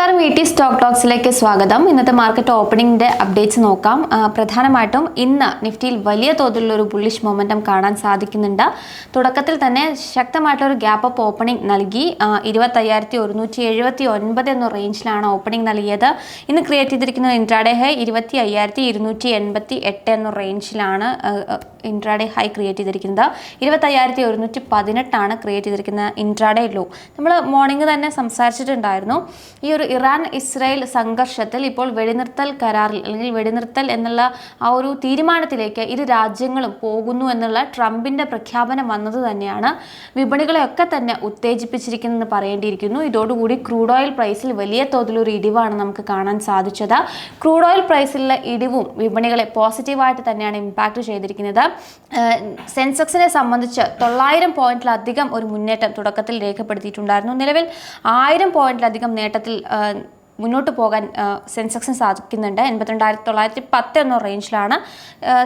നമസ്കാരം V T stock ടോക്സിലേക്ക് സ്വാഗതം. ഇന്നത്തെ മാർക്കറ്റ് ഓപ്പണിംഗിന്റെ അപ്ഡേറ്റ്സ് നോക്കാം. പ്രധാനമായിട്ടും ഇന്ന് നിഫ്റ്റിയിൽ വലിയ തോതിലുള്ള ഒരു ബുള്ളിഷ് മൊമെന്റം കാണാൻ സാധിക്കുന്നുണ്ട്. തുടക്കത്തിൽ തന്നെ ശക്തമായിട്ടൊരു ഗ്യാപ്പ് അപ്പ് ഓപ്പണിംഗ് നൽകി. ഇരുപത്തയ്യായിരത്തി ഒരുന്നൂറ്റി എഴുപത്തി ഒൻപത് എന്ന റേഞ്ചിലാണ് ഓപ്പണിംഗ് നൽകിയത്. ഇന്ന് ക്രിയേറ്റ് ചെയ്തിരിക്കുന്ന ഇൻട്രാഡേ ഹൈ ഇരുപത്തി അയ്യായിരത്തി ഇരുന്നൂറ്റി എൺപത്തി എട്ട് എന്ന റേഞ്ചിലാണ് ഇൻട്രാഡേ ഹൈ ക്രിയേറ്റ് ചെയ്തിരിക്കുന്നത്. ഇരുപത്തയ്യായിരത്തി ഒരുന്നൂറ്റി പതിനെട്ടാണ് ക്രിയേറ്റ് ചെയ്തിരിക്കുന്ന ഇൻട്രാഡേ ലോ നമ്മൾ മോർണിംഗ് തന്നെ സംസാരിച്ചിട്ടുണ്ടായിരുന്നു. ഈ ഒരു ഇറാൻ ഇസ്രായേൽ സംഘർഷത്തിൽ ഇപ്പോൾ വെടിനിർത്തൽ കരാറിൽ അല്ലെങ്കിൽ വെടിനിർത്തൽ എന്നുള്ള ആ ഒരു തീരുമാനത്തിലേക്ക് ഇരു രാജ്യങ്ങളും പോകുന്നു എന്നുള്ള ട്രംപിന്റെ പ്രഖ്യാപനം വന്നത് തന്നെയാണ്. വിപണികളെയൊക്കെ തന്നെ ഉത്തേജിപ്പിച്ചിരിക്കുന്നതെന്ന് പറയേണ്ടിയിരിക്കുന്നു. ഇതോടുകൂടി ക്രൂഡ് ഓയിൽ പ്രൈസിൽ വലിയ തോതിലൊരു ഇടിവാണ് നമുക്ക് കാണാൻ സാധിച്ചത്. ക്രൂഡ് ഓയിൽ പ്രൈസിലുള്ള ഇടിവും വിപണികളെ പോസിറ്റീവായിട്ട് തന്നെയാണ് ഇമ്പാക്ട് ചെയ്തിരിക്കുന്നത്. സെൻസെക്സിനെ സംബന്ധിച്ച് തൊള്ളായിരം പോയിന്റിലധികം ഒരു മുന്നേറ്റം തുടക്കത്തിൽ രേഖപ്പെടുത്തിയിട്ടുണ്ടായിരുന്നു. നിലവിൽ ആയിരം പോയിന്റിലധികം നേട്ടത്തിൽ uh, മുന്നോട്ട് പോകാൻ സെൻസെക്സിന് സാധിക്കുന്നുണ്ട്. എൺപത്തിരണ്ടായിരത്തി തൊള്ളായിരത്തി പത്ത് എന്ന റേഞ്ചിലാണ്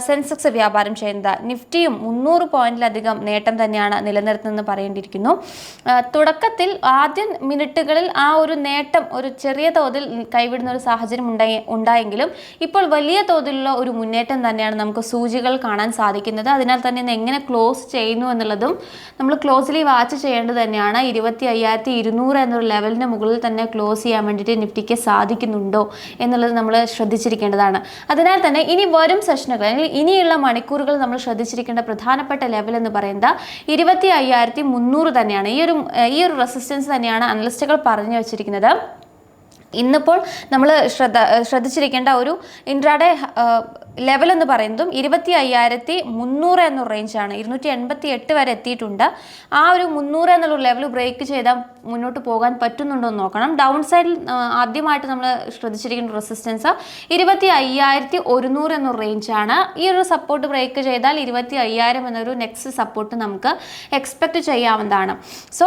സെൻസെക്സ് വ്യാപാരം ചെയ്യുന്നത്. നിഫ്റ്റിയും മുന്നൂറ് പോയിന്റിലധികം നേട്ടം തന്നെയാണ് നിലനിർത്തുന്നതെന്ന് പറയേണ്ടിയിരിക്കുന്നു. തുടക്കത്തിൽ ആദ്യ മിനിറ്റുകളിൽ ആ ഒരു നേട്ടം ഒരു ചെറിയ തോതിൽ കൈവിടുന്ന ഒരു സാഹചര്യം ഉണ്ടായി ഉണ്ടായെങ്കിലും ഇപ്പോൾ വലിയ തോതിലുള്ള ഒരു മുന്നേറ്റം തന്നെയാണ് നമുക്ക് സൂചികൾ കാണാൻ സാധിക്കുന്നത്. അതിനാൽ തന്നെ ഇന്ന് എങ്ങനെ ക്ലോസ് ചെയ്യുന്നു എന്നുള്ളതും നമ്മൾ ക്ലോസ്ലി വാച്ച് ചെയ്യേണ്ടത് തന്നെയാണ്. ഇരുപത്തി അയ്യായിരത്തി ഇരുന്നൂറ് എന്നൊരു ലെവലിന് മുകളിൽ തന്നെ ക്ലോസ് ചെയ്യാൻ വേണ്ടിയിട്ട് നിഫ്റ്റിക്ക് സാധിക്കുന്നുണ്ടോ എന്നുള്ളത് നമ്മൾ ശ്രദ്ധിച്ചിരിക്കേണ്ടതാണ്. അതിനാൽ തന്നെ ഇനി വരും സെഷനുകൾ അല്ലെങ്കിൽ ഇനിയുള്ള മണിക്കൂറുകൾ നമ്മൾ ശ്രദ്ധിച്ചിരിക്കേണ്ട പ്രധാനപ്പെട്ട ലെവൽ എന്ന് പറയുന്നത് ഇരുപത്തി അയ്യായിരത്തി മുന്നൂറ് തന്നെയാണ്. ഈ ഒരു ഈ ഒരു റെസിസ്റ്റൻസ് തന്നെയാണ് അനലിസ്റ്റുകൾ പറഞ്ഞു വച്ചിരിക്കുന്നത്. ഇന്നിപ്പോൾ നമ്മൾ ശ്രദ്ധ ശ്രദ്ധിച്ചിരിക്കേണ്ട ഒരു ഇൻട്രാഡേ ലെവൽ എന്ന് പറയുന്നതും ഇരുപത്തി അയ്യായിരത്തി മുന്നൂറ് എന്ന റേഞ്ചാണ് ഇരുന്നൂറ്റി എൺപത്തി എട്ട് വരെ എത്തിയിട്ടുണ്ട്. ആ ഒരു മുന്നൂറ് എന്നുള്ള ലെവൽ ബ്രേക്ക് ചെയ്താൽ മുന്നോട്ട് പോകാൻ പറ്റുന്നുണ്ടോ എന്ന് നോക്കണം. ഡൗൺ സൈഡിൽ ആദ്യമായിട്ട് നമ്മൾ ശ്രദ്ധിച്ചിരിക്കുന്ന റെസിസ്റ്റൻസ് ഇരുപത്തി അയ്യായിരത്തി ഒരുന്നൂറ് എന്ന റേഞ്ചാണ് ഈ ഒരു സപ്പോർട്ട് ബ്രേക്ക് ചെയ്താൽ ഇരുപത്തി അയ്യായിരം എന്നൊരു നെക്സ്റ്റ് സപ്പോർട്ട് നമുക്ക് എക്സ്പെക്ട് ചെയ്യാവുന്നതാണ്. സോ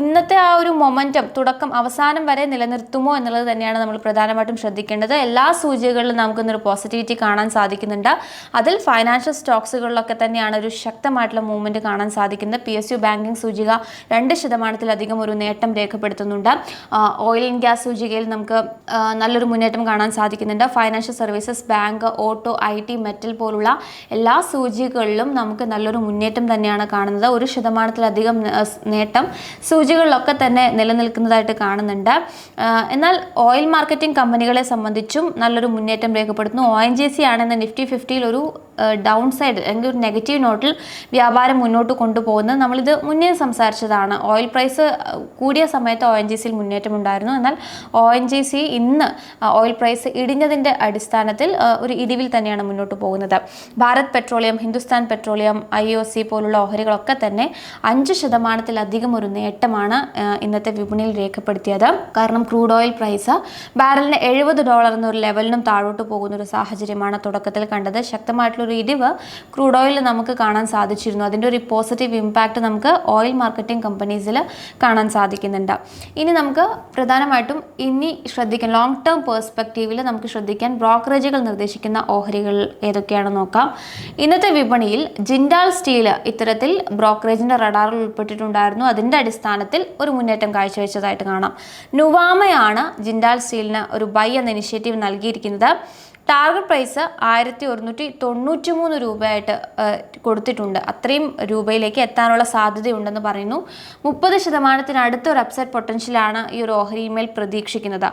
ഇന്നത്തെ ആ ഒരു മൊമെന്റം തുടക്കം അവസാനം വരെ നിലനിർത്തുമോ എന്നുള്ളത് തന്നെയാണ് നമ്മൾ പ്രധാനമായിട്ടും ശ്രദ്ധിക്കേണ്ടത്. എല്ലാ സൂചികകളിലും നമുക്കിന്നൊരു പോസിറ്റിവിറ്റി കാണാൻ സാധിക്കുന്നുണ്ട്. അതിൽ ഫൈനാൻഷ്യൽ സ്റ്റോക്സുകളിലൊക്കെ തന്നെയാണ് ഒരു ശക്തമായിട്ടുള്ള മൂവ്മെന്റ് കാണാൻ സാധിക്കുന്നത്. പി എസ് യു ബാങ്കിങ് സൂചിക രണ്ട് ശതമാനത്തിലധികം ഒരു നേട്ടം രേഖപ്പെടുത്തുന്നുണ്ട്. ഓയിൽ ആൻഡ് ഗ്യാസ് സൂചികയിൽ നമുക്ക് നല്ലൊരു മുന്നേറ്റം കാണാൻ സാധിക്കുന്നുണ്ട്. Financial services bank auto I T metal പോലുള്ള എല്ലാ സൂചികകളിലും നമുക്ക് നല്ലൊരു മുന്നേറ്റം തന്നെയാണ് കാണുന്നത്. ഒരു ശതമാനത്തിലധികം നേട്ടം സൂചികളിലൊക്കെ തന്നെ നിലനിൽക്കുന്നതായിട്ട് കാണുന്നുണ്ട്. എന്നാൽ ഓയിൽ മാർക്കറ്റിംഗ് കമ്പനികളെ സംബന്ധിച്ചും നല്ലൊരു മുന്നേറ്റം രേഖപ്പെടുത്തുന്നു. ഒ എൻ ജി സി ആണെന്ന് നിഫ്റ്റി ഫിഫ്റ്റിയിൽ ഒരു ഡൗൺ സൈഡ് അല്ലെങ്കിൽ ഒരു നെഗറ്റീവ് നോട്ടിൽ വ്യാപാരം മുന്നോട്ട് കൊണ്ടുപോകുന്നത്. നമ്മളിത് മുന്നേ സംസാരിച്ചതാണ്. ഓയിൽ പ്രൈസ് കൂടിയ സമയത്ത് ഒ എൻ ജി സിയിൽ മുന്നേറ്റം ഉണ്ടായിരുന്നു. എന്നാൽ ഒ എൻ ജി സി ഇന്ന് ഓയിൽ പ്രൈസ് ഇടിഞ്ഞതിന്റെ അടിസ്ഥാനത്തിൽ ഒരു ഇടിവിൽ തന്നെയാണ് മുന്നോട്ട് പോകുന്നത്. Bharat petroleum Hindustan petroleum I O C പോലുള്ള ഓഹരികളൊക്കെ തന്നെ അഞ്ച് ശതമാനത്തിലധികം ഒരു നേട്ടമാണ് ഇന്നത്തെ വിപണിയിൽ രേഖപ്പെടുത്തിയത്. കാരണം ക്രൂഡ് ഓയിൽ പ്രൈസ് ബാരലിന് എഴുപത് ഡോളർ എന്നൊരു ലെവലിനും താഴോട്ട് പോകുന്ന ഒരു സാഹചര്യമാണ് തുടക്കത്തിൽ കണ്ടത്. ശക്തമായിട്ടുള്ള ഒരു ഇടിവ് ക്രൂഡ് ഓയിൽ നമുക്ക് കാണാൻ സാധിച്ചിരുന്നു. അതിന്റെ ഒരു പോസിറ്റീവ് ഇമ്പാക്റ്റ് നമുക്ക് ഓയിൽ മാർക്കറ്റിംഗ് കമ്പനീസിൽ കാണാൻ സാധിക്കുന്നുണ്ട്. ഇനി നമുക്ക് പ്രധാനമായിട്ടും ഇനി ശ്രദ്ധിക്കാൻ ലോങ് ടേം പേഴ്സ്പെക്റ്റീവിൽ നമുക്ക് ശ്രദ്ധിക്കാൻ ബ്രോക്കറേജുകൾ നിർദ്ദേശിക്കുന്ന ഓഹരികൾ ഏതൊക്കെയാണെന്ന് നോക്കാം. ഇന്നത്തെ വിപണിയിൽ ജിൻഡാൽ സ്റ്റീൽ ഇത്തരത്തിൽ ബ്രോക്കറേജിന്റെ റഡാറിൽ ഉൾപ്പെട്ടിട്ടുണ്ടായിരുന്നു. അതിന്റെ അടിസ്ഥാനത്തിൽ ഒരു മുന്നേറ്റം കാഴ്ചവെച്ചതായിട്ട് കാണാം. നുവാമയാണ് ജിൻഡാൽ സ്റ്റീലിന് ഒരു ബൈ എന്ന ഇനിഷ്യേറ്റീവ് നൽകിയിരിക്കുന്നത്. ടാർഗറ്റ് പ്രൈസ് ആയിരത്തി ഒരുന്നൂറ്റി തൊണ്ണൂറ്റി മൂന്ന് രൂപയായിട്ട് കൊടുത്തിട്ടുണ്ട്. അത്രയും രൂപയിലേക്ക് എത്താനുള്ള സാധ്യതയുണ്ടെന്ന് പറയുന്നു. മുപ്പത് ശതമാനത്തിനടുത്ത് ഒരു അപ്സെറ്റ് പൊട്ടൻഷ്യലാണ് ഈ ഒരു ഓഹരിമേൽ പ്രതീക്ഷിക്കുന്നത്.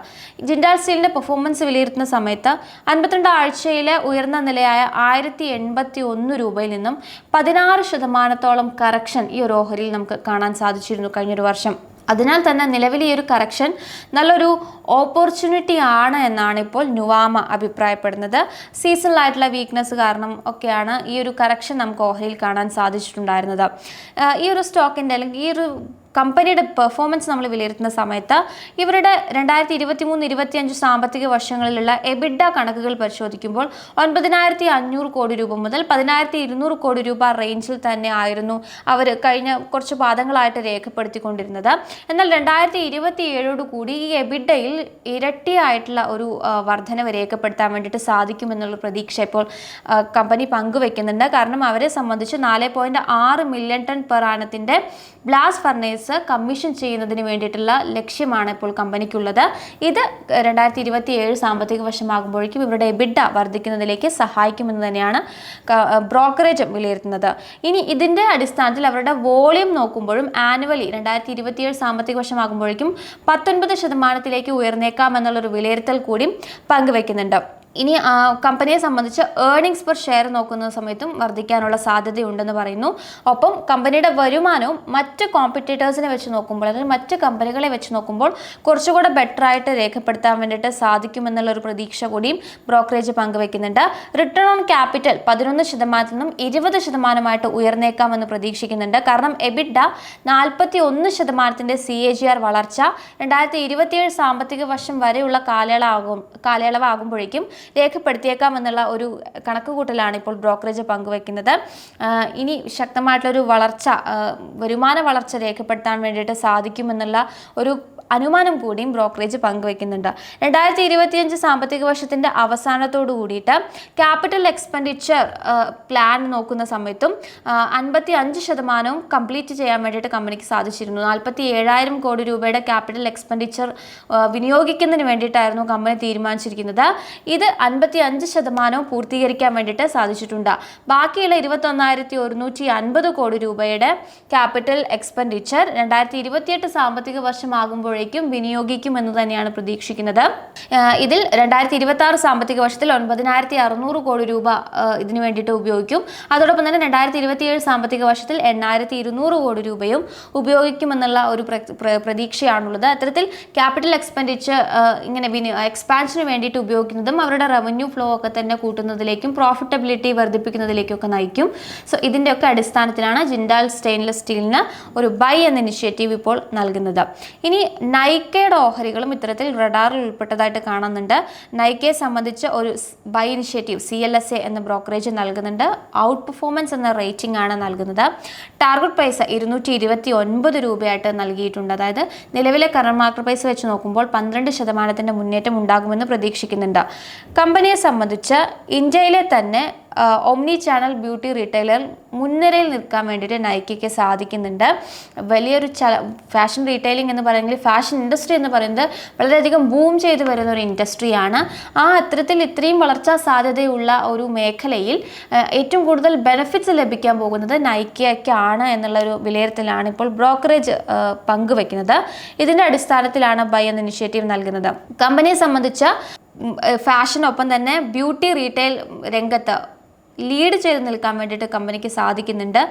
ജിൻഡാൽ സ്റ്റീലിന്റെ പെർഫോമൻസ് വിലയിരുത്തുന്ന സമയത്ത് അൻപത്തിരണ്ട് ആഴ്ചയിലെ ഉയർന്ന നിലയായ ആയിരത്തി എൺപത്തി ഒന്ന് രൂപയിൽ നിന്നും പതിനാറ് ശതമാനത്തോളം കറക്ഷൻ ഈ ഒരു ഓഹരിയിൽ നമുക്ക് കാണാൻ സാധിച്ചിരുന്നു കഴിഞ്ഞൊരു വർഷം. അതിനാൽ തന്നെ നിലവിൽ ഈ ഒരു കറക്ഷൻ നല്ലൊരു ഓപ്പർച്യൂണിറ്റി ആണ് എന്നാണ് ഇപ്പോൾ നുവാമ അഭിപ്രായപ്പെടുന്നത്. സീസണൽ ആയിട്ടുള്ള വീക്ക്നെസ് കാരണം ഒക്കെയാണ് ഈ ഒരു കറക്ഷൻ നമുക്ക് ഓഹരിയിൽ കാണാൻ സാധിച്ചിട്ടുണ്ടായിരുന്നത്. ഈ ഒരു സ്റ്റോക്കിന്റെ അല്ലെങ്കിൽ ഈ ഒരു കമ്പനിയുടെ പെർഫോമൻസ് നമ്മൾ വിലയിരുത്തുന്ന സമയത്ത് ഇവരുടെ രണ്ടായിരത്തി ഇരുപത്തി മൂന്ന് ഇരുപത്തി അഞ്ച് സാമ്പത്തിക വർഷങ്ങളിലുള്ള എബിഡ കണക്കുകൾ പരിശോധിക്കുമ്പോൾ ഒൻപതിനായിരത്തി അഞ്ഞൂറ് കോടി രൂപ മുതൽ പതിനായിരത്തി ഇരുന്നൂറ് കോടി രൂപ റേഞ്ചിൽ തന്നെ ആയിരുന്നു അവർ കഴിഞ്ഞ കുറച്ച് പാദങ്ങളായിട്ട് രേഖപ്പെടുത്തിക്കൊണ്ടിരുന്നത്. എന്നാൽ രണ്ടായിരത്തി ഇരുപത്തി ഏഴോട് കൂടി ഈ എബിഡയിൽ ഇരട്ടിയായിട്ടുള്ള ഒരു വർധനവ് രേഖപ്പെടുത്താൻ വേണ്ടിയിട്ട് സാധിക്കുമെന്നുള്ള പ്രതീക്ഷ ഇപ്പോൾ കമ്പനി പങ്കുവെക്കുന്നുണ്ട്. കാരണം അവരെ സംബന്ധിച്ച് നാല് പോയിന്റ് ആറ് മില്യൺ ടൺ പെർ ആനത്തിന്റെ ബ്ലാസ്റ്റ് ഫർണേസ് ഷെയർസ് കമ്മീഷൻ ചെയ്യുന്നതിന് വേണ്ടിയിട്ടുള്ള ലക്ഷ്യമാണ് ഇപ്പോൾ കമ്പനിക്കുള്ളത്. ഇത് രണ്ടായിരത്തി ഇരുപത്തി ഏഴ് സാമ്പത്തിക വർഷമാകുമ്പോഴേക്കും ഇവരുടെ എബിഡ വർദ്ധിക്കുന്നതിലേക്ക് സഹായിക്കുമെന്ന് തന്നെയാണ് ബ്രോക്കറേജ് വിലയിരുത്തുന്നത്. ഇനി ഇതിന്റെ അടിസ്ഥാനത്തിൽ അവരുടെ വോളിയം നോക്കുമ്പോഴും ആനുവലി രണ്ടായിരത്തി ഇരുപത്തിയേഴ് സാമ്പത്തിക വർഷമാകുമ്പോഴേക്കും പത്തൊൻപത് ശതമാനത്തിലേക്ക് ഉയർന്നേക്കാം എന്നുള്ളൊരു വിലയിരുത്തൽ കൂടി പങ്കുവെക്കുന്നുണ്ട് ഇനി കമ്പനിയെ സംബന്ധിച്ച് ഏർണിങ്സ് പെർ ഷെയർ നോക്കുന്ന സമയത്തും വർദ്ധിക്കാനുള്ള സാധ്യതയുണ്ടെന്ന് പറയുന്നു. ഒപ്പം കമ്പനിയുടെ വരുമാനവും മറ്റ് കോമ്പറ്റേറ്റേഴ്സിനെ വെച്ച് നോക്കുമ്പോൾ അല്ലെങ്കിൽ മറ്റ് കമ്പനികളെ വെച്ച് നോക്കുമ്പോൾ കുറച്ചുകൂടെ ബെറ്റർ ആയിട്ട് രേഖപ്പെടുത്താൻ വേണ്ടിയിട്ട് സാധിക്കുമെന്നുള്ള ഒരു പ്രതീക്ഷ കൂടിയും ബ്രോക്കറേജ് പങ്കുവെക്കുന്നുണ്ട് റിട്ടേൺ ഓൺ ക്യാപിറ്റൽ പതിനൊന്ന് ശതമാനത്തിൽ നിന്നും ഇരുപത് ശതമാനമായിട്ട് ഉയർന്നേക്കാമെന്ന് പ്രതീക്ഷിക്കുന്നുണ്ട്. കാരണം എബിഡ നാൽപ്പത്തി ഒന്ന് ശതമാനത്തിന്റെ സി എ ജി ആർ വളർച്ച രണ്ടായിരത്തി ഇരുപത്തിയേഴ് സാമ്പത്തിക വർഷം വരെയുള്ള കാലയളവാകും കാലയളവാകുമ്പോഴേക്കും രേഖപ്പെടുത്തിയേക്കാമെന്നുള്ള ഒരു കണക്കുകൂട്ടലാണ് ഇപ്പോൾ ബ്രോക്കറേജ് പങ്കുവെക്കുന്നത് ഇനി ശക്തമായിട്ടുള്ളൊരു വളർച്ച വരുമാന വളർച്ച രേഖപ്പെടുത്താൻ വേണ്ടിയിട്ട് സാധിക്കുമെന്നുള്ള ഒരു അനുമാനം കൂടിയും ബ്രോക്കറേജ് പങ്കുവെക്കുന്നുണ്ട് രണ്ടായിരത്തി ഇരുപത്തിയഞ്ച് സാമ്പത്തിക വർഷത്തിന്റെ അവസാനത്തോടു കൂടിയിട്ട് ക്യാപിറ്റൽ എക്സ്പെൻഡിച്ചർ പ്ലാൻ നോക്കുന്ന സമയത്തും അൻപത്തി അഞ്ച് ശതമാനവും കംപ്ലീറ്റ് ചെയ്യാൻ വേണ്ടിയിട്ട് കമ്പനിക്ക് സാധിച്ചിരുന്നു. നാൽപ്പത്തി ഏഴായിരം കോടി രൂപയുടെ ക്യാപിറ്റൽ എക്സ്പെൻഡിച്ചർ വിനിയോഗിക്കുന്നതിന് വേണ്ടിയിട്ടായിരുന്നു കമ്പനി തീരുമാനിച്ചിരിക്കുന്നത്. ഇത് അൻപത്തി അഞ്ച് ശതമാനവും പൂർത്തീകരിക്കാൻ വേണ്ടിയിട്ട് സാധിച്ചിട്ടുണ്ട്. ബാക്കിയുള്ള ഇരുപത്തൊന്നായിരത്തി ഒരുന്നൂറ്റി അൻപത് കോടി രൂപയുടെ ക്യാപിറ്റൽ എക്സ്പെൻഡിച്ചർ രണ്ടായിരത്തി ഇരുപത്തിയെട്ട് സാമ്പത്തിക വർഷമാകുമ്പോഴേക്കും വിനിയോഗിക്കുമെന്ന് തന്നെയാണ് പ്രതീക്ഷിക്കുന്നത്. ഇതിൽ രണ്ടായിരത്തി ഇരുപത്തി ആറ് സാമ്പത്തിക വർഷത്തിൽ ഒൻപതിനായിരത്തി അറുന്നൂറ് കോടി രൂപ ഇതിനു വേണ്ടിയിട്ട് ഉപയോഗിക്കും. അതോടൊപ്പം തന്നെ രണ്ടായിരത്തി ഇരുപത്തിയേഴ് സാമ്പത്തിക വർഷത്തിൽ എണ്ണായിരത്തി ഇരുന്നൂറ് കോടി രൂപയും ഉപയോഗിക്കുമെന്നുള്ള ഒരു പ്ര- പ്ര- പ്രതീക്ഷയാണുള്ളത്. അത്തരത്തിൽ ക്യാപിറ്റൽ എക്സ്പെൻഡിച്ചർ ഇങ്ങനെ എക്സ്പാൻഷന് വേണ്ടിയിട്ട് ഉപയോഗിക്കുന്നതും അവരുടെ റവന്യൂ ഫ്ലോ ഒക്കെ തന്നെ കൂട്ടുന്നതിലേക്കും പ്രോഫിറ്റബിലിറ്റി വർദ്ധിപ്പിക്കുന്നതിലേക്കും ഒക്കെ നയിക്കും. സോ ഇതിന്റെയൊക്കെ അടിസ്ഥാനത്തിലാണ് ജിൻഡാൽ സ്റ്റെയിൻലെസ് സ്റ്റീലിന് ഒരു ബൈ എന്ന ഇനിഷ്യേറ്റീവ് ഇപ്പോൾ നൽകുന്നത്. ഇനി നൈക്കയുടെ ഓഹരികളും ഇത്തരത്തിൽ റഡാറിൽ ഉൾപ്പെട്ടതായിട്ട് കാണുന്നുണ്ട്. നൈക്കയെ സംബന്ധിച്ച് ഒരു buy initiative C L S A എന്ന ബ്രോക്കറേജ് നൽകുന്നുണ്ട്. ഔട്ട് പെർഫോമൻസ് എന്ന റേറ്റിംഗ് ആണ് നൽകുന്നത്. ടാർഗറ്റ് പ്രൈസ് ഇരുന്നൂറ്റി ഇരുപത്തി ഒൻപത് രൂപയായിട്ട് നൽകിയിട്ടുണ്ട്. അതായത് നിലവിലെ കറണ്ട് മാർക്കറ്റ് പ്രൈസ് വെച്ച് നോക്കുമ്പോൾ പന്ത്രണ്ട് ശതമാനത്തിന്റെ മുന്നേറ്റം ഉണ്ടാകുമെന്ന് പ്രതീക്ഷിക്കുന്നുണ്ട്. കമ്പനിയെ സംബന്ധിച്ച് ഇന്ത്യയിലെ തന്നെ ഒമ്നി ചാനൽ ബ്യൂട്ടി റീറ്റെയിലർ മുൻനിരയിൽ നിൽക്കാൻ വേണ്ടിയിട്ട് നൈക്കിക്ക് സാധിക്കുന്നുണ്ട്. വലിയൊരു ച ഫാഷൻ റീറ്റെയിലിംഗ് എന്ന് പറയുന്നത് ഫാഷൻ ഇൻഡസ്ട്രി എന്ന് പറയുന്നത് വളരെയധികം ബൂം ചെയ്തു വരുന്ന ഒരു ഇൻഡസ്ട്രിയാണ് ആ അത്തരത്തിൽ ഇത്രയും വളർച്ചാ സാധ്യതയുള്ള ഒരു മേഖലയിൽ ഏറ്റവും കൂടുതൽ ബെനഫിറ്റ്സ് ലഭിക്കാൻ പോകുന്നത് നൈക്കിയക്കാണ് എന്നുള്ളൊരു വിലയിരുത്തലാണ് ഇപ്പോൾ ബ്രോക്കറേജ് പങ്കുവെക്കുന്നത്. ഇതിന്റെ അടിസ്ഥാനത്തിലാണ് ബൈ എന്ന ഇനിഷ്യേറ്റീവ് നൽകുന്നത്. കമ്പനിയെ സംബന്ധിച്ച് ഫാഷനൊപ്പം തന്നെ ബ്യൂട്ടി റീറ്റെയിൽ രംഗത്ത് ലീഡ് ചെയ്ത് നിൽക്കാൻ വേണ്ടിയിട്ട് കമ്പനിക്ക് സാധിക്കുന്നുണ്ട്.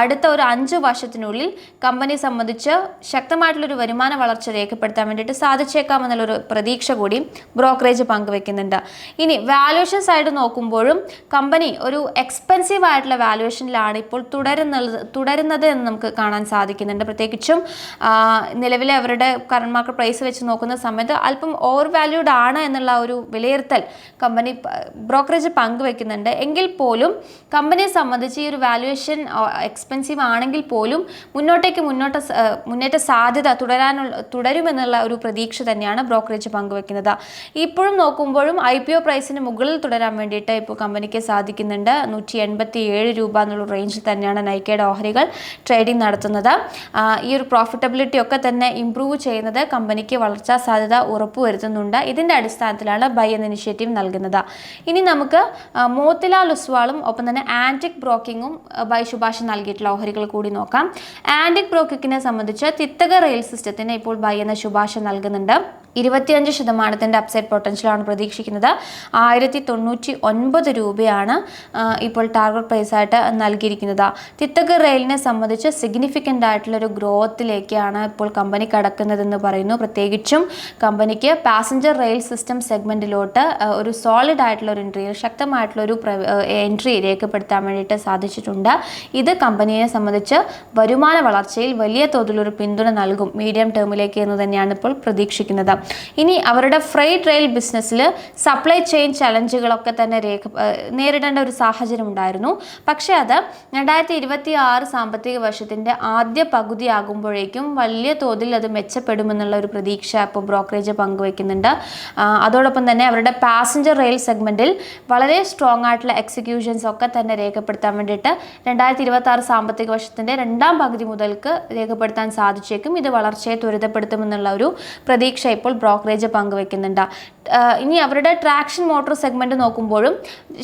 അടുത്ത ഒരു അഞ്ച് വർഷത്തിനുള്ളിൽ കമ്പനി സംബന്ധിച്ച് ശക്തമായിട്ടുള്ളൊരു വരുമാന വളർച്ച രേഖപ്പെടുത്താൻ വേണ്ടിയിട്ട് സാധിച്ചേക്കാമെന്നുള്ളൊരു പ്രതീക്ഷ കൂടി ബ്രോക്കറേജ് പങ്കുവെക്കുന്നുണ്ട്. ഇനി വാല്യുവേഷൻ സൈഡ് നോക്കുമ്പോഴും കമ്പനി ഒരു എക്സ്പെൻസീവ് ആയിട്ടുള്ള വാല്യുവേഷനിലാണ് ഇപ്പോൾ തുടരുന്നത് തുടരുന്നത് എന്ന് നമുക്ക് കാണാൻ സാധിക്കുന്നുണ്ട്. പ്രത്യേകിച്ചും നിലവിലെ അവരുടെ കറണ്ട് മാർക്കറ്റ് പ്രൈസ് വെച്ച് നോക്കുന്ന സമയത്ത് അല്പം ഓവർ വാല്യൂഡ് ആണ് എന്നുള്ള ഒരു വിലയിരുത്തൽ കമ്പനി ബ്രോക്കറേജ് പങ്കുവെക്കുന്നുണ്ട്. എങ്കിൽ പോലും കമ്പനിയെ സംബന്ധിച്ച് ഈ ഒരു വാല്യുവേഷൻ എക്സ്പെൻസീവ് ആണെങ്കിൽ പോലും മുന്നോട്ടേക്ക് മുന്നോട്ട് മുന്നേറ്റ സാധ്യത തുടരാനുള്ള തുടരുമെന്നുള്ള ഒരു പ്രതീക്ഷ തന്നെയാണ് ബ്രോക്കറേജ് പങ്കുവെക്കുന്നത്. ഇപ്പോഴും നോക്കുമ്പോഴും ഐ പി ഒ പ്രൈസിന് മുകളിൽ തുടരാൻ വേണ്ടിയിട്ട് ഇപ്പോൾ കമ്പനിക്ക് സാധിക്കുന്നുണ്ട്. നൂറ്റി എൺപത്തി ഏഴ് രൂപ എന്നുള്ള റേഞ്ചിൽ തന്നെയാണ് നൈക്കയുടെ ഓഹരികൾ ട്രേഡിംഗ് നടത്തുന്നത്. ഈ ഒരു പ്രോഫിറ്റബിലിറ്റി ഒക്കെ തന്നെ ഇംപ്രൂവ് ചെയ്യുന്നത് കമ്പനിക്ക് വളർച്ചാ സാധ്യത ഉറപ്പുവരുത്തുന്നുണ്ട് ഇതിന്റെ അടിസ്ഥാനത്തിലാണ് ബൈ എന്ന ഇനിഷ്യേറ്റീവ് നൽകുന്നത്. ഇനി നമുക്ക് മോത്തിലാൽ മോത്തിലാൽ ഒസ്വാളും ഒപ്പം തന്നെ ആന്റിക് ബ്രോക്കിങ്ങും ബൈ ശുപാർശ നൽകിയിട്ടുള്ള ഓഹരികൾ കൂടി നോക്കാം. ആന്റിക് ബ്രോക്കിങ്ങിനെ സംബന്ധിച്ച് തിത്തക റെയിൽ സിസ്റ്റത്തിന് ഇപ്പോൾ ബൈ എന്ന ശുപാർശ നൽകുന്നുണ്ട്. ഇരുപത്തിയഞ്ച് ശതമാനത്തിന്റെ അപ്സൈഡ് പൊട്ടൻഷ്യലാണ് പ്രതീക്ഷിക്കുന്നത്. ആയിരത്തി തൊണ്ണൂറ്റി ഒൻപത് രൂപയാണ് ഇപ്പോൾ ടാർഗറ്റ് പ്രൈസ് ആയിട്ട് നൽകിയിരിക്കുന്നത്. തിത്തക റെയിലിനെ സംബന്ധിച്ച് സിഗ്നിഫിക്കന്റ് ആയിട്ടുള്ള ഒരു ഗ്രോത്തിലേക്കാണ് ഇപ്പോൾ കമ്പനി കടക്കുന്നതെന്ന് പറയുന്നു. പ്രത്യേകിച്ചും കമ്പനിക്ക് പാസഞ്ചർ റെയിൽ സിസ്റ്റം സെഗ്മെന്റിലോട്ട് ഒരു സോളിഡ് ആയിട്ടുള്ള ഒരു എൻട്രി ശക്തമായിട്ടുള്ള ഒരു എൻട്രി രേഖപ്പെടുത്താൻ വേണ്ടിയിട്ട് സാധിച്ചിട്ടുണ്ട്. ഇത് കമ്പനിയെ സംബന്ധിച്ച് വരുമാന വളർച്ചയിൽ വലിയ തോതിലൊരു പിന്തുണ നൽകും. മീഡിയം ടേമിലേക്ക് എന്ന് തന്നെയാണ് ഇപ്പോൾ പ്രതീക്ഷിക്കുന്നത്. ഇനി അവരുടെ ഫ്രൈറ്റ് റെയിൽ ബിസിനസ്സിൽ സപ്ലൈ ചെയിൻ ചലഞ്ചുകളൊക്കെ തന്നെ രേഖ നേരിടേണ്ട ഒരു സാഹചര്യം ഉണ്ടായിരുന്നു. പക്ഷേ അത് രണ്ടായിരത്തി ഇരുപത്തി ആറ് സാമ്പത്തിക വർഷത്തിന്റെ ആദ്യ പകുതി ആകുമ്പോഴേക്കും വലിയ തോതിൽ അത് മെച്ചപ്പെടുമെന്നുള്ള ഒരു പ്രതീക്ഷ ഇപ്പോൾ ബ്രോക്കറേജ് പങ്കുവയ്ക്കുന്നുണ്ട്. അതോടൊപ്പം തന്നെ അവരുടെ പാസഞ്ചർ റെയിൽ സെഗ്മെന്റിൽ വളരെ സ്ട്രോങ് ആയിട്ടുള്ള എക്സിക്യൂഷൻസ് ഒക്കെ തന്നെ രേഖപ്പെടുത്താൻ വേണ്ടിയിട്ട് രണ്ടായിരത്തി ഇരുപത്തി ആറ് സാമ്പത്തിക വർഷത്തിന്റെ രണ്ടാം പകുതി മുതൽക്ക് രേഖപ്പെടുത്താൻ സാധിച്ചേക്കും. ഇത് വളർച്ചയെ ത്വരിതപ്പെടുത്തുമെന്നുള്ള ഒരു പ്രതീക്ഷ ഇപ്പോൾ ബ്രോക്കറേജ് പങ്കുവെക്കുന്നുണ്ട്. ഇനി അവരുടെ ട്രാക്ഷൻ മോട്ടോർ സെഗ്മെന്റ് നോക്കുമ്പോഴും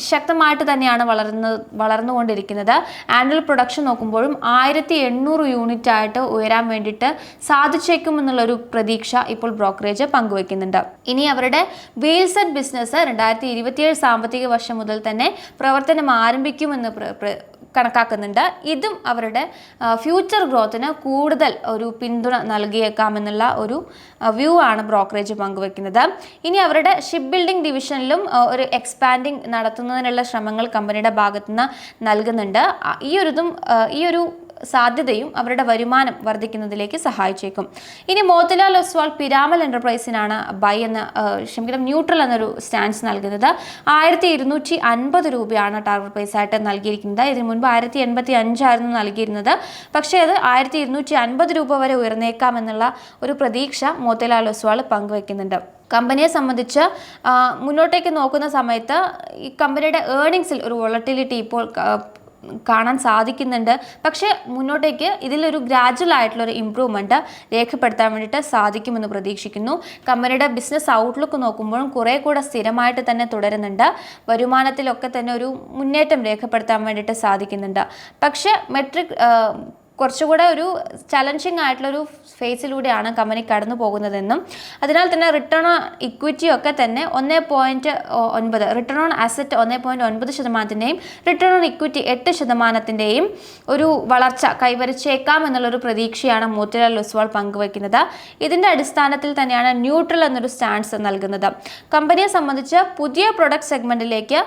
ശക്തമായിട്ട് തന്നെയാണ് വളർന്ന് വളർന്നുകൊണ്ടിരിക്കുന്നത്. ആനുവൽ പ്രൊഡക്ഷൻ നോക്കുമ്പോഴും ആയിരത്തി എണ്ണൂറ് യൂണിറ്റ് ആയിട്ട് ഉയരാൻ വേണ്ടിയിട്ട് സാധിച്ചേക്കും എന്നുള്ളൊരു പ്രതീക്ഷ ഇപ്പോൾ ബ്രോക്കറേജ് പങ്കുവെക്കുന്നുണ്ട്. ഇനി അവരുടെ വീൽസെറ്റ് ബിസിനസ് രണ്ടായിരത്തി ഇരുപത്തിയേഴ് സാമ്പത്തിക വർഷം മുതൽ തന്നെ പ്രവർത്തനം ആരംഭിക്കുമെന്ന് കണക്കാക്കുന്നുണ്ട്. ഇതും അവരുടെ ഫ്യൂച്ചർ ഗ്രോത്തിന് കൂടുതൽ ഒരു പിന്തുണ നൽകിയേക്കാമെന്നുള്ള ഒരു വ്യൂ ആണ് ബ്രോക്കറേജ് പങ്കുവെക്കുന്നത്. ഇനി അവരുടെ ഷിപ്പ് ബിൽഡിംഗ് ഡിവിഷനിലും ഒരു എക്സ്പാൻഡിങ് നടത്തുന്നതിനുള്ള ശ്രമങ്ങൾ കമ്പനിയുടെ ഭാഗത്തുനിന്ന് നൽകുന്നുണ്ട്. ഈ ഒരു ഇതും ഈ ഒരു സാധ്യതയും അവരുടെ വരുമാനം വർദ്ധിക്കുന്നതിലേക്ക് സഹായിച്ചേക്കും. ഇനി മോത്തിലാൽ ഒസ്വാൾ പിരാമൽ എന്റർപ്രൈസിനാണ് ബൈ എന്ന ക്ഷമിക്കണം ന്യൂട്രൽ എന്നൊരു സ്റ്റാൻസ് നൽകുന്നത്. ആയിരത്തി ഇരുന്നൂറ്റി അൻപത് രൂപയാണ് ടാർഗറ്റ് പ്രൈസ് ആയിട്ട് നൽകിയിരിക്കുന്നത്. ഇതിനു മുൻപ് ആയിരത്തി എൺപത്തി അഞ്ചായിരുന്നു നൽകിയിരുന്നത്. പക്ഷേ അത് ആയിരത്തി ഇരുന്നൂറ്റി അൻപത് രൂപ വരെ ഉയർന്നേക്കാമെന്നുള്ള ഒരു പ്രതീക്ഷ മോത്തിലാൽ ഒസ്വാൾ പങ്കുവെക്കുന്നുണ്ട് കമ്പനിയെ സംബന്ധിച്ച് മുന്നോട്ടേക്ക് നോക്കുന്ന സമയത്ത് ഈ കമ്പനിയുടെ ഏർണിങ്സിൽ ഒരു വോളട്ടിലിറ്റി ഇപ്പോൾ കാണാൻ സാധിക്കുന്നുണ്ട്. പക്ഷേ മുന്നോട്ടേക്ക് ഇതിലൊരു ഗ്രാജുവൽ ആയിട്ടുള്ള ഒരു ഇമ്പ്രൂവ്മെന്റ് രേഖപ്പെടുത്താൻ വേണ്ടിയിട്ട് സാധിക്കുമെന്ന് പ്രതീക്ഷിക്കുന്നു. കമ്പനിയുടെ ബിസിനസ് ഔട്ട്ലുക്ക് നോക്കുമ്പോഴും കുറേ കൂടെ സ്ഥിരമായിട്ട് തന്നെ തുടരുന്നുണ്ട്. വരുമാനത്തിലൊക്കെ തന്നെ ഒരു മുന്നേറ്റം രേഖപ്പെടുത്താൻ വേണ്ടിയിട്ട് സാധിക്കുന്നുണ്ട്. പക്ഷേ മെട്രിക് കുറച്ചുകൂടെ ഒരു ചലഞ്ചിങ് ആയിട്ടുള്ളൊരു ഫേസിലൂടെയാണ് കമ്പനി കടന്നു പോകുന്നതെന്നും അതിനാൽ തന്നെ റിട്ടേൺ ഓൺ ഇക്വിറ്റി ഒക്കെ തന്നെ ഒന്നേ പോയിന്റ് ഒൻപത്. റിട്ടേൺ ഓൺ അസറ്റ് ഒന്നേ പോയിന്റ് ഒൻപത് ശതമാനത്തിന്റെയും റിട്ടേൺ ഓൺ ഇക്വിറ്റി എട്ട് ശതമാനത്തിന്റെയും ഒരു വളർച്ച കൈവരിച്ചേക്കാം എന്നുള്ളൊരു പ്രതീക്ഷയാണ് മോത്തിലാൽ ഒസ്വാൾ പങ്കുവയ്ക്കുന്നത്. ഇതിന്റെ അടിസ്ഥാനത്തിൽ തന്നെയാണ് ന്യൂട്രൽ എന്നൊരു സ്റ്റാൻസ് നൽകുന്നത്. കമ്പനിയെ സംബന്ധിച്ച് പുതിയ പ്രൊഡക്റ്റ് സെഗ്മെന്റിലേക്ക്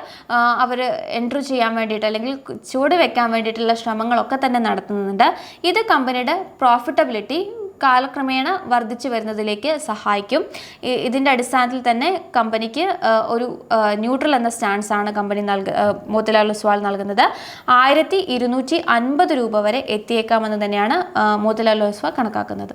അവർ എൻട്രി ചെയ്യാൻ വേണ്ടിയിട്ട് അല്ലെങ്കിൽ ചുവട് വെക്കാൻ വേണ്ടിയിട്ടുള്ള ശ്രമങ്ങളൊക്കെ തന്നെ നടത്തുന്നുണ്ട്. ഇത് കമ്പനിയുടെ പ്രോഫിറ്റബിലിറ്റി കാലക്രമേണ വർദ്ധിച്ചു വരുന്നതിലേക്ക് സഹായിക്കും. ഇതിന്റെ അടിസ്ഥാനത്തിൽ തന്നെ കമ്പനിക്ക് ഒരു ന്യൂട്രൽ എന്ന സ്റ്റാൻസ് ആണ് കമ്പനി നൽക മോത്തിലാൽ ഒസ്വാൾ നൽകുന്നത്. ആയിരത്തി ഇരുന്നൂറ്റി അൻപത് രൂപ വരെ എത്തിയേക്കാമെന്ന് തന്നെയാണ് മോത്തിലാൽ ഒസ്വാൾ കണക്കാക്കുന്നത്.